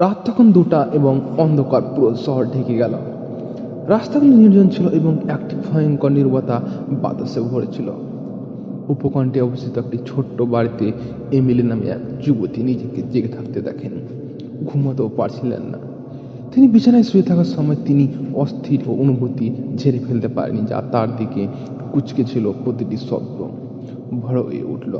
রাত তখন দুটা এবং অন্ধকার পুরো শহর ঢেকে গেল। রাস্তাগুলো নির্জন ছিল এবং একটি ভয়ঙ্কর নির্বতা বাতাসে ভরেছিল। উপকণ্ঠে অবস্থিত একটি ছোট্ট বাড়িতে এমিলি নামে এক যুবতী নিজেকে জেগে থাকতে দেখেন। ঘুমাতেও পারছিলেন না। তিনি বিছানায় শুয়ে থাকার সময় তিনি অস্থির ও অনুভূতি ঝেড়ে ফেলতে পারেনি, যা তার দিকে কুচকে ছিল প্রতিটি শব্দ। ভর হয়ে উঠল।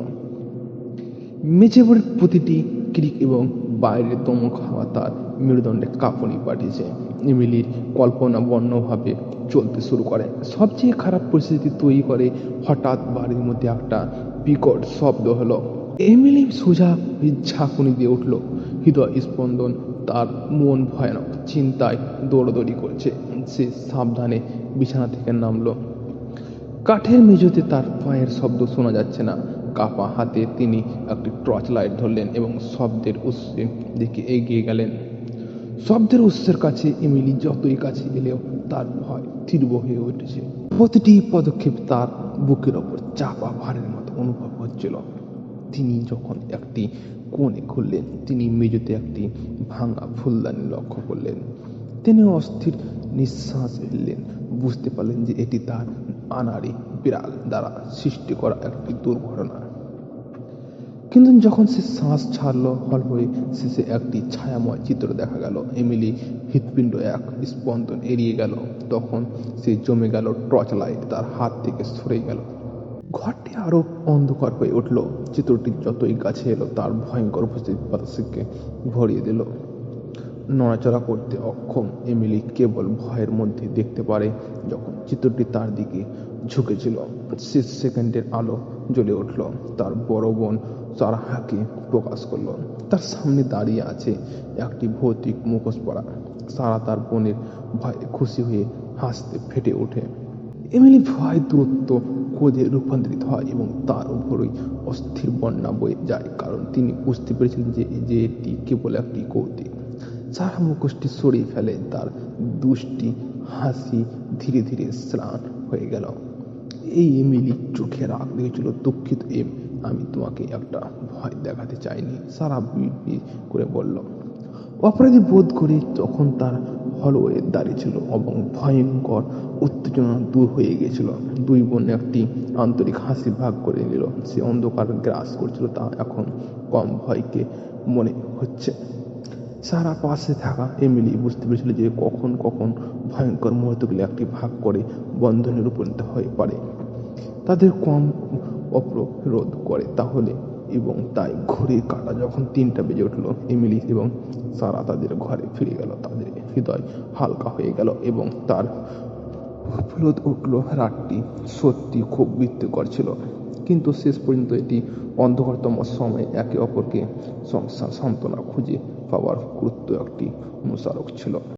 মেঝেভরের প্রতিটি ক্রিক এবং বাইরের দমক হাওয়া তার মেরুদণ্ডে কাঁপুনি পাঠিয়েছে। এমিলির কল্পনা বর্ণভাবে চলতে শুরু করে। সবচেয়ে খারাপ পরিস্থিতি তৈরি করে হঠাৎ বাড়ির মধ্যে একটা বিকট শব্দ হলো। এমিলি সোজা ঝাঁকুনি দিয়ে উঠল। হৃদয় স্পন্দন তার মন ভয়ানক চিন্তায় দৌড়দৌড়ি করছে। সে সাবধানে বিছানা থেকে নামলো। কাঠের মেঝেতে তার পায়ের শব্দ শোনা যাচ্ছে না। কাপা হাতে তিনি একটি টর্চ লাইট ধরলেন এবং শব্দের উৎসের দিকে এগিয়ে গেলেন। শব্দের উৎসের কাছে এমিলি যতই কাছে এলেও তার ভয় তীব্র হয়ে উঠেছে। প্রতিটি পদক্ষেপ তার বুকের ওপর চাপা ভারের মতো অনুভব হচ্ছিল। তিনি যখন একটি কোণে খুললেন, তিনি মেঝেতে একটি ভাঙা ফুলদানি লক্ষ্য করলেন। তিনি অস্থির নিঃশ্বাস ফেললেন। বুঝতে পারলেন যে এটি তার আনাড়ি বিড়াল দ্বারা সৃষ্টি করা একটি দুর্ঘটনা। কিন্তু যখন সে শ্বাস ছাড়লো হল হয়ে শেষে একটি ছায়াময় চিত্র দেখা গেল। এমিলি হৃৎপিণ্ড এক স্পন্দন এড়িয়ে গেল। তখন সে জমে গেল টর্চ লাইট, তার হাত থেকে সরে গেল। ঘরটি আরও অন্ধকার হয়ে উঠল। চিত্রটি যতই কাছে এলো, তার ভয়ঙ্কর উপস্থিতি বাতাসকে ভরিয়ে দিল। নড়াচড়া করতে অক্ষম এমিলি কেবল ভয়ের মধ্যে দেখতে পারে যখন চিত্রটি তার দিকে ঝুঁকেছিল। শেষ সেকেন্ডের আলো জ্বলে উঠল। তার বড় বোন সারাহাকে প্রকাশ করল। তার সামনে দাঁড়িয়ে আছে একটি ভৌতিক মুখোশ পরা। সারা তার বোনের ভয়ে খুশি হয়ে হাসতে ফেটে ওঠে। এমিলি ভয় দূরত্ব ক্রোধে রূপান্তরিত হয় এবং তার উপরই অস্থির বন্যা বয়ে যায়। কারণ তিনি বুঝতে পেরেছিলেন যে যে এটি কেবল একটি কৌতুক। সারা মুখোশটি সরিয়ে ফেলে, তার দুষ্টি হাসি ধীরে ধীরে স্নান হয়ে গেল। এই এমিলি চোখে রাগ দেখেছিল, দুঃখিত, এম, আমি তোমাকে একটা ভয় দেখাতে চাইনি। সারা বিড় করে বলল। অপরাধী বোধ করে তখন তার হলওয়ে দাঁড়িয়েছিল এবং ভয়ঙ্কর উত্তেজনা দূর হয়ে গিয়েছিল। দুই বোন একটি আন্তরিক হাসি ভাগ করে নিল। সে অন্ধকার গ্রাস করছিল, তা এখন কম ভয়কে মনে হচ্ছে। সারা পাশে থাকা এমিলি বুঝতে পেরেছিল যে কখন কখন ভয়ঙ্কর মুহূর্তগুলি একটি ভাগ করে বন্ধনে উপনীত হয়ে পারে। তাদের কম অপ্ররোধ করে তাহলে এবং তাই ঘড়ির কাটা যখন তিনটা বেজে উঠল এমিলি এবং সারা তাদের ঘরে ফিরে গেল, তাদের হৃদয় হালকা হয়ে গেল এবং তার উপলব্ধ উঠল। রাতটি সত্যি খুব বিত্তকর ছিল। কিন্তু শেষ পর্যন্ত এটি অন্ধকারতম সময়ে একে অপরকে সান্ত্বনা খুঁজে পাওয়ার গুরুত্ব একটি অনুসারক ছিল।